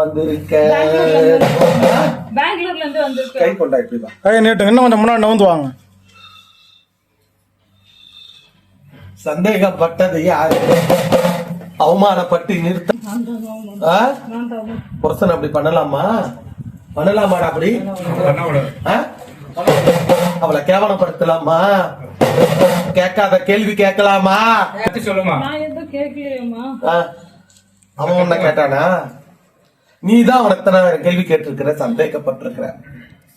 வந்திருக்க. பெங்களூர்ல இருந்து வந்திருக்கேன் கை கொண்டா இப்படிதான். கையை நீட்டுங்க இன்னும் கொஞ்சம் முன்னாடி நவுந்து வாங்க. சந்தேகப்பட்டது யாரு? அவமானப்பட்டு நிறுத்த ஆ? புருஷன் அப்படி பண்ணலாமா? பண்ணலாமாடா அப்படி? ஆ? அவளை கேவலப்படுத்தலாமா? கேட்காத கேள்வி கேட்கலாமா? சொல்லுமா? அவன் உன்ன கேட்டானா? நீ தான் அவனை கேள்வி கேட்டிருக்கிற சந்தேகப்பட்டிருக்கிற.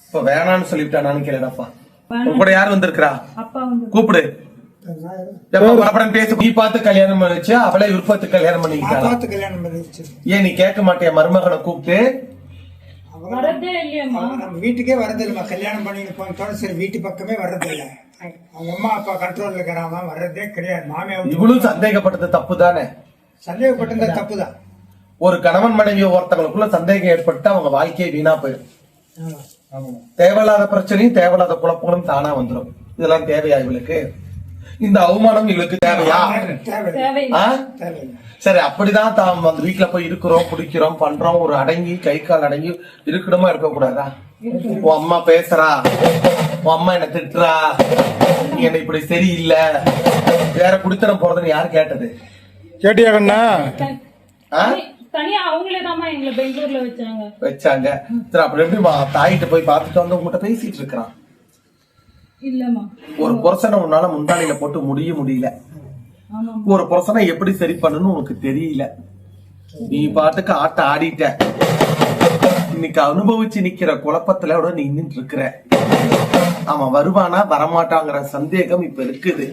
இப்ப வேணான்னு சொல்லிவிட்டானான்னு கேளுடாப்பா உன் கூட யார் வந்திருக்கிறா? அப்பா வந்து கூப்பிடு. பேசு நீ பார்த்து கல்யாணம் பண்ணிச்சு அவளே விருப்பத்து கல்யாணம் பண்ணிக்கிட்டாளா? பார்த்து கல்யாணம் பண்ணிச்சு ஏன் நீ கேட்க மாட்டியா மருமகனை கூப்பிட்டு? நம்ம வீட்டுக்கே வரதில்லைம்மா கல்யாணம் பண்ணிட்டு போனதோட சரி வீட்டு பக்கமே வர்றதில்லை அவங்க அம்மா அப்பா கண்ட்ரோல்ல இருக்கிறாங்க வர்றதே கிடையாது. மாமியா இவளும் சந்தேகப்பட்டது தப்பு தானே சந்தேகப்பட்டிருந்தா தப்பு தான் ஒரு கணவன் மனைவி ஒருத்தவங்களுக்குள்ள சந்தேகம் ஏற்பட்டு அவங்க வாழ்க்கையை வீணா போயிடும். தேவையில்லாத பிரச்சனையும் தேவையில்லாத குழப்பங்களும் தானா வந்துடும் இதெல்லாம் தேவையா இவளுக்கு? இந்த அவமானம் இவளுக்கு தேவையா? சரி அப்படிதான் தாம் அந்த வீட்டுல போய் இருக்கிறோம் குடிக்கிறோம் பண்றோம் ஒரு அடங்கி கை கால் அடங்கி இருக்கணுமா இருக்க கூடாதா உன் அம்மா பேசுறா. உன் அம்மா என்ன திட்டுறா. நீ என்ன இப்படி சரியில்லை. வேற குடித்தனம் போறதுன்னு யார் கேட்டது? கேட்டியா கண்ணா? தனியா அவங்களே தாம்மா எங்களை பெங்களூர்ல வச்சாங்க. வச்சாங்க. சரி அப்படி எப்படி வா- தாயிட்ட போய் பார்த்துட்டு வந்து உங்ககிட்ட பேசிட்டு இருக்கிறான். இல்லம்மா. ஒரு புருஷனை உன்னால முந்தானில போட்டு முடிய முடியல. ஒரு புருஷனை எப்படி சரி பண்ணணும்னு உனக்கு தெரியல. நீ பாட்டுக்கு ஆட்ட ஆடிட்ட. இன்னைக்கு அனுபவிச்சு நிக்கிற குழப்பத்துல நீ நின்று இருக்கிற. அவன் வருவானா வரமாட்டாங்கிற சந்தேகம் இப்ப இருக்குது.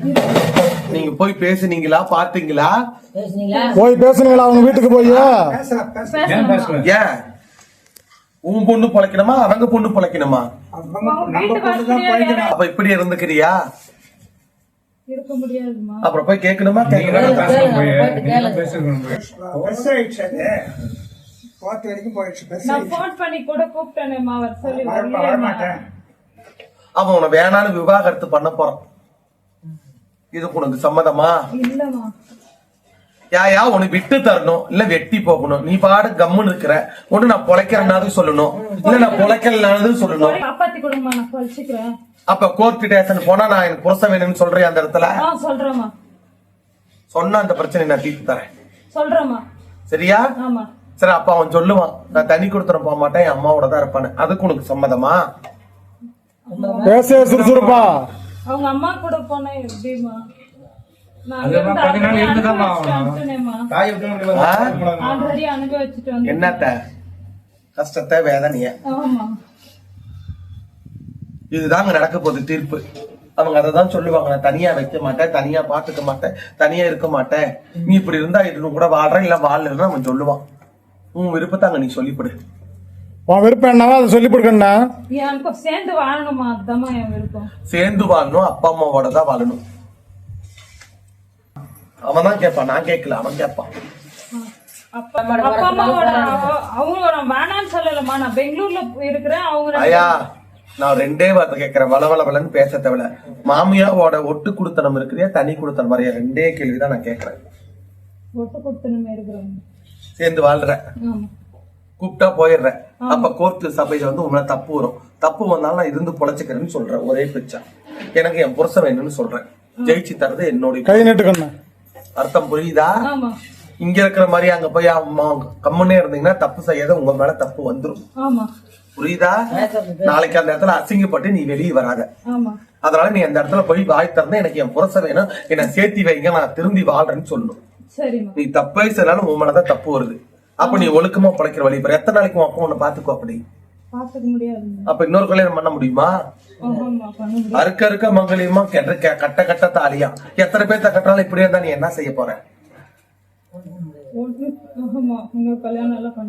நீங்க போய் பேசுனீங்களா பாத்தீங்களா போய் பேசுனீங்களா அவங்க வீட்டுக்கு போய்? ஏன் உன் பொண்ணு பொழைக்கணுமா அவங்க பொண்ணு பொழைக்கணுமா? அவங்க நம்ம பொண்ணு தான் போய்க்கணும் அப்ப இப்படி இருந்துக்கிறியா? அப்புறம் போய் கேட்கணுமா நீங்க கேட்கணுமா? தான் பேசணும் போய் நீங்க தான் பேசணும் போய். பெருசு ஆயிடுச்சு. அது போத்து வரைக்கும் போயிடுச்சு அவன் உன வேணான்னு விவாகரத்து பண்ண போறான். இது உனக்கு சம்மதமா? யாயா உனக்கு விட்டு தரணும். இல்ல வெட்டி போகணும். நீ பாடு கம்முன்னு இருக்கிற. ஒண்ணு நான் பொழைக்கிறேன்னாவது சொல்லணும். இல்ல நான் பொழைக்கலனாவது சொல்லணும். அப்ப கோர்ட் ஸ்டேஷன் போனா நான் எனக்கு புருஷன் வேணும்னு சொல்றேன் அந்த இடத்துல? சொன்னா அந்த பிரச்சனை நான் தீர்த்து தரேன். சரியா? சரி அப்ப அவன் சொல்லுவான் நான் தனி கொடுத்துட போக மாட்டேன் என் அம்மாவோட தான் இருப்பானு அதுக்கு உனக்கு சம்மதமா? பேச சுறுசுறுப்பா. அவங்க அம்மா கூட போனா எப்படிமா என்னத்த? கஷ்டத்தை வேதனைய? ஆமா. இதுதாங்க நடக்க போகுது தீர்ப்பு. அவங்க அதை தான் சொல்லுவாங்க நான் தனியா வைக்க மாட்டேன் தனியா பாத்துக்க மாட்டேன் தனியா இருக்க மாட்டேன். நீ இப்படி இருந்தா இது கூட வாழ்றேன் இல்ல வாழலன்னு அவன் சொல்லுவான். உன் விருப்பத்தை அங்க நீ சொல்லிப்படு உன் விருப்பம் என்னவோ அதை சொல்லி கொடுக்கண்ணா எனக்கு சேர்ந்து வாழணுமா? அதுதாம்மா என் விருப்பம். சேர்ந்து வாழணும் அப்பா அம்மாவோட தான் வாழணும். அவன் தான் கேட்பான் நான் கேட்கல அவன் கேட்பான். அப்பா அப்பா அம்மாவோட சொல்லலம்மா. நான் பெங்களூர்ல இருக்கிறேன் அவங்க ஐயா நான் ரெண்டே வார்த்தை கேட்கிறேன் வளவளவலன்னு பேச தேவையில்ல. மாமியாவோட ஒட்டு குடுத்தனம் இருக்கிறியா தனி குடுத்தனம்? மாதிரியா ரெண்டே கேள்விதான் நான் கேட்கறேன். ஒட்டு கொடுத்தனுமே இருக்கிறாங்க சேர்ந்து வாழ்றேன். ஆமா. கூப்பிட்டா போயிடுறேன். அப்ப கோர்ட்டு சபையில வந்து உங்களை தப்பு வரும். தப்பு வந்தாலும் நான் இருந்து பொழைச்சுக்கிறேன்னு சொல்றேன். ஒரே பிச்சா. எனக்கு என் புருஷன் வேணும்னு சொல்றேன். ஜெயிச்சு தரது என்னோட கை நீட்டு கண்ணா அர்த்தம் புரியுதா? ஆமா. இங்க இருக்கிற மாதிரி அங்க போய் அம்மா கம்முன்னே இருந்தீங்கன்னா தப்பு செய்யாத. உங்க மேல தப்பு வந்துரும். ஆமா. புரியுதா? நாளைக்கு அந்த இடத்துல அசிங்கப்பட்டு நீ வெளியே வராத. ஆமா. அதனால நீ அந்த இடத்துல போய் வாய் திறந்து எனக்கு என் புருஷன் வேணும். என்ன சேர்த்தி வைங்க. நான் திரும்பி வாழ்றேன்னு சொல்லணும். நீ தப்பே செய்யலாலும் உன் மேலதான் தப்பு வருது. அப்ப நீ ஒழுக்கமா பிழைக்கிற வழி பாரு. எத்தனை நாளைக்கு அப்பா உன்னை பாத்துக்கோ அப்படி? அப்ப இன்னொரு கல்யாணம் பண்ண முடியுமா? அறுக்க அறுக்க மங்கலியமா கெட்ட கட்ட கட்ட தாலியா. எத்தனை பேர்த்த கட்டினாலும் இப்படியே இருந்தா நீ என்ன செய்ய போற?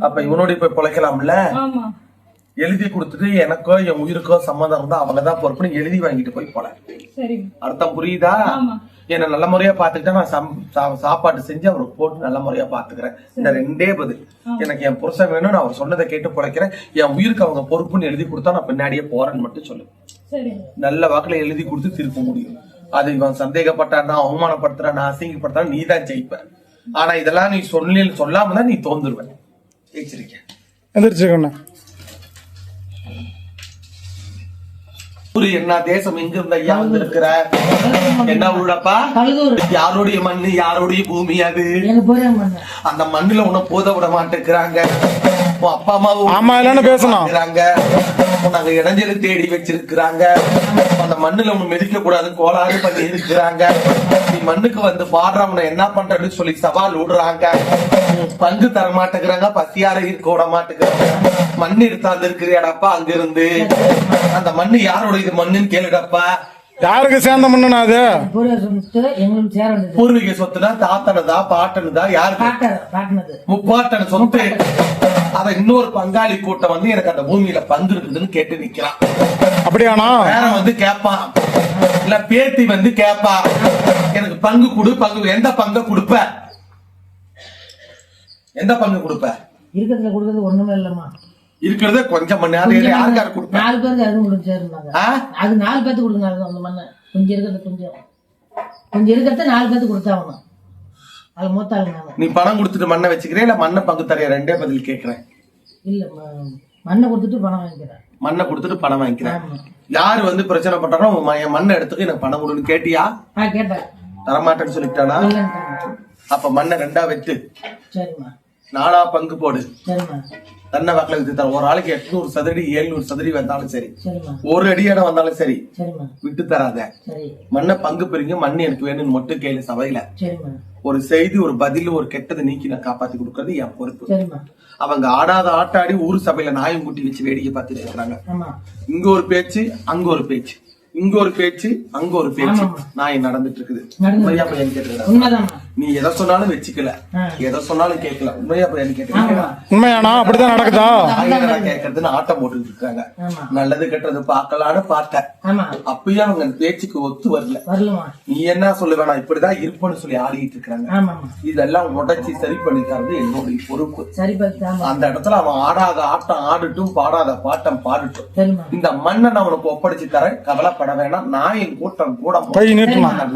அப்ப இவனோட போய் பிழைக்கலாம்ல? எழுதி கொடுத்துட்டு எனக்கோ என் உயிருக்கோ சம்மதம் இருந்தா அவங்கதான் பொறுப்புன்னு எழுதி வாங்கிட்டு போய் போல. அர்த்தம் புரியுதா? என்ன நல்ல முறையா பாத்துக்கிட்டா நான் சம்- சா- சாப்பாடு செஞ்சு அவருக்கு போட்டு நல்ல முறையா பாத்துக்கிறேன் இந்த ரெண்டே பதில். எனக்கு என் புருஷன் வேணும் நான் அவர் சொன்னதை கேட்டு பிழைக்கிறேன். என் உயிருக்கு அவங்க பொறுப்புன்னு எழுதி கொடுத்தா நான் பின்னாடியே போறேன்னு மட்டும் சொல்லு. நல்ல வாக்குல எழுதி கொடுத்து திருப்ப முடியும். அது இவன் சந்தேகப்பட்டானா அவமானப்படுத்துறானா அசிங்கப்படுத்துறான் நீ தான் ஜெயிப்ப. ஆனா இதெல்லாம் நீ சொல்லி சொல்லாம தான் நீ தோந்துருவ. ஜெயிச்சிருக்க. எந்திரிச்சு என்ன தேசம் எங்க இருந்த ஐயா வந்திருக்கிற? என்ன கழுதூர் யாருடைய மண்ணு யாருடைய பூமி அது? அந்த மண்ணுல உன்னை போத விட மாட்டேங்கிறாங்க. உன் அப்பா அம்மாவும் ஆமா, இல்லைன்னு பேசணும். உனக்கு இடைஞ்சல தேடி வச்சிருக்கிறாங்க. அந்த மண்ணுல உன்னை மிதிக்க கூடாது கோளாறு பண்ணி இருக்கிறாங்க. நீ மண்ணுக்கு வந்து பாடுறவனை என்ன பண்றன்னு சொல்லி சவால் விடுறாங்க. பங்கு தர மாட்டேங்கிறாங்க பசியார இருக்க விட மாட்டேங்கிறாங்க. மண் எடுத்தாந்து இருக்கிறியாடப்பா அங்க இருந்து அந்த மண்ணு யாரோட இது மண்ணுன்னு கேளுடப்பா. யாருக்கு சேர்ந்த முன்னா அது? பூர்வீக சொத்துனா தாத்தனதா பாட்டனுதா யாருக்கு? முப்பாட்டன் சொத்து. அத இன்னொரு பங்காளி கூட்டம் வந்து எனக்கு அந்த பூமியில பங்கு இருக்குதுன்னு கேட்டு நிக்கிறான். அப்படியாண்ணா? வேற வந்து கேட்பான் இல்ல பேத்தி வந்து கேப்பா. எனக்கு பங்கு கொடு பங்கு எந்த பங்க கொடுப்ப? எந்த பங்கு கொடுப்ப? இருக்கிறதுல கொடுக்கறது ஒண்ணுமே இல்லம்மா. இருக்கிறத கொஞ்சம் மணி நேரம் யாருக்காரு கொடுப்ப? நாலு பேருக்கு அது ஆ? அது நாலு பேத்துக்கு கொடுங்க அந்த மண்ணை. கொஞ்சம் இருக்கிறது கொஞ்சம். கொஞ்சம் இருக்கிறத நாலு பேத்துக்கு கொடுத்தாகணும் அது மூத்த ஆளுங்க நாங்க நீ பணம் கொடுத்துட்டு மண்ணை வச்சுக்கிறேன் இல்ல மண்ணை பங்கு தரைய ரெண்டே பதில் கேக்குறேன் இல்ல மண்ணை கொடுத்துட்டு பணம் வாங்கிக்கிறேன் மண்ணை கொடுத்துட்டு பணம் வாங்கிக்கிறேன். யாரு வந்து பிரச்சனை ம- என் மண்ணை எடுத்துக்க எனக்கு பணம் கொடுன்னு கேட்டியா? கேட்டேன். தரமாட்டேன்னு சொல்லிட்டானா? அப்ப மண்ணை ரெண்டா வெட்டு. சரிம்மா. நாலா பங்கு போடு. சரிம்மா. தன்னை வாக்கில் வித்து ஒரு ஆளுக்கு எட்நூறு சதுரடி ஏழ்நூறு சதுரடி வந்தாலும் சரி. ஒரு அடி இடம் வந்தாலும் சரி. விட்டு தராத. மண்ணை பங்கு பிரிங்க மண் எனக்கு வேணும்னு மட்டும் கேளு சபையில. ஒரு செய்தி ஒரு பதில் ஒரு கெட்டதை நீக்கி நான் காப்பாத்தி கொடுக்கறது என் பொறுப்பு. அவங்க ஆடாத ஆட்டாடி ஊர் சபையில நாயும் குட்டி வச்சு வேடிக்கை பார்த்துட்டு இருக்காங்க ஆமா. இங்க ஒரு பேச்சு அங்க ஒரு பேச்சு. இங்க ஒரு பேச்சு அங்க ஒரு பேச்சு. ஆமாம்மா. நாய் நடந்துட்டு இருக்குது. நடந்துட்டு உண்மையா பையன் கேட்டுக்கிறா உண்மைதாம்மா. நீ எதை சொன்னாலும் வச்சுக்கல. எதை சொன்னாலும் கேட்கல. உண்மையா ஆமா. கேட்டுக்கிறா உண்மையாண்ணா அப்படிதான் நடக்குதா? கேட்கறதுன்னு ஆட்டம் போட்டுட்டு இருக்காங்க. நல்லது கெட்டது பார்க்கலான்னு பார்த்தேன். அப்பயும் அவங்க பேச்சுக்கு ஒத்து வரல. வரலமா நீ என்ன சொல்லுவ நான் இப்படிதான் இருப்பேன்னு சொல்லி ஆடிட்டு இருக்காங்க இதெல்லாம் உடைச்சி சரி பண்ணிக்கிறது என்னுடைய பொறுப்பு. அந்த இடத்துல அவன் ஆடாத ஆட்டம் ஆடட்டும் பாடாத பாட்டம் பாடட்டும். இந்த மண்ணை நான் உனக்கு ஒப்படைச்சு தரேன் கவலைப்பட வேணாம். நாயின் கூட்டம் கூட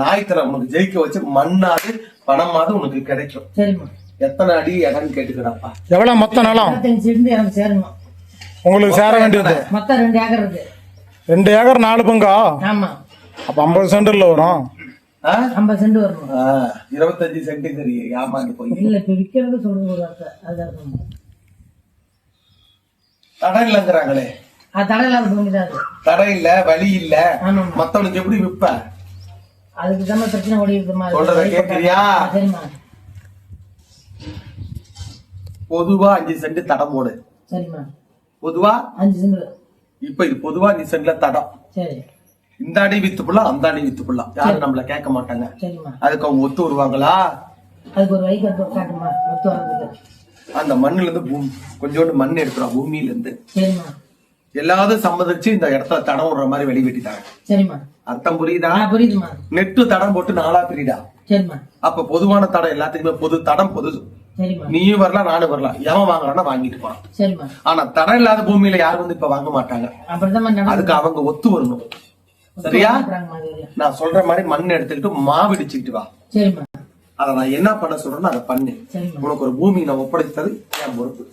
நாயத்துல உனக்கு ஜெயிக்க வச்சு மண்ணாது பணமாவது உனக்கு கிடைக்கும். சரிம்மா. எத்தனை அடி இடம்னு கேட்டுக்கிறாப்பா. எவ்வளவு மொத்த நிலம்? இருபத்தஞ்சு இருந்து எனக்கு சேரணும் உங்களுக்கு சேர வேண்டியது? மொத்தம் ரெண்டு ஏக்கர் இருக்கு. ரெண்டு ஏக்கர் நாலு பங்கா? ஆமா. அப்ப ஐம்பது சென்டர்ல வரும். ஆ? ஐம்பது சென்ட் வரணும் ஆ, இருபத்தஞ்சு சென்ட் சரி ஏமாந்து போய். இல்ல இப்ப விக்கிறது சொல்றது ஒரு வார்த்தை அதுதான் இருக்கணும். தடை இல்லைங்கிறாங்களே. அது தடை இல்லாத பூமி தான் அது தடை இல்ல வழி இல்ல. ஆமாம்மா. மத்தவனுக்கு எப்படி விப்ப? அதுக்கு தான் பிரச்சனை ஓடிக்குதுமா சொல்றத கேக்குறியா? சரிம்மா பொதுவா அஞ்சு சென்ட் தடம் போடு. சரிம்மா பொதுவா? அஞ்சு சென்ட். இப்ப இது பொதுவா அஞ்சு சென்ட்ல தடம். சரி. இந்த அடி வித்து புள்ளலாம் அந்த அடி வித்து புள்ளலாம் யாரும் நம்மள கேட்க மாட்டாங்க. அதுக்கு அவங்க ஒத்து வருவாங்களா? அதுக்கு ஒரு வைக்க காட்டுமா ஒத்து அந்த மண்ணுல இருந்து பூமி கொஞ்சோண்டு மண் எடுத்துறோம் பூமியில இருந்து. சரிம்மா எல்லாரும் சம்மதிச்சு இந்த இடத்துல தடம் விடுற மாதிரி வெளி வெட்டிட்டாங்க சரிம்மா. அர்த்தம் புரியுதா? புரியுதுமா நெட்டு தடம் போட்டு நாளா பிரிடா சரிம்மா. அப்ப பொதுவான தடம் எல்லாத்துக்குமே பொது தடம் பொது நீயும் வரலாம் நானும் வரலாம் எவன் வாங்குறான்னா வாங்கிட்டு போறான். ஆனா தடம் இல்லாத பூமியில யாரும் வந்து இப்ப வாங்க மாட்டாங்க? அதுக்கு அவங்க ஒத்து வரணும். சரியா. நான் சொல்ற மாதிரி மண் எடுத்துக்கிட்டு மாவு இடிச்சுக்கிட்டு வா. அத நான் என்ன பண்ண சொல்றேன்னு அதை பண்ணு. உனக்கு ஒரு பூமி நான் ஒப்படைத்தது என் பொறுப்பு.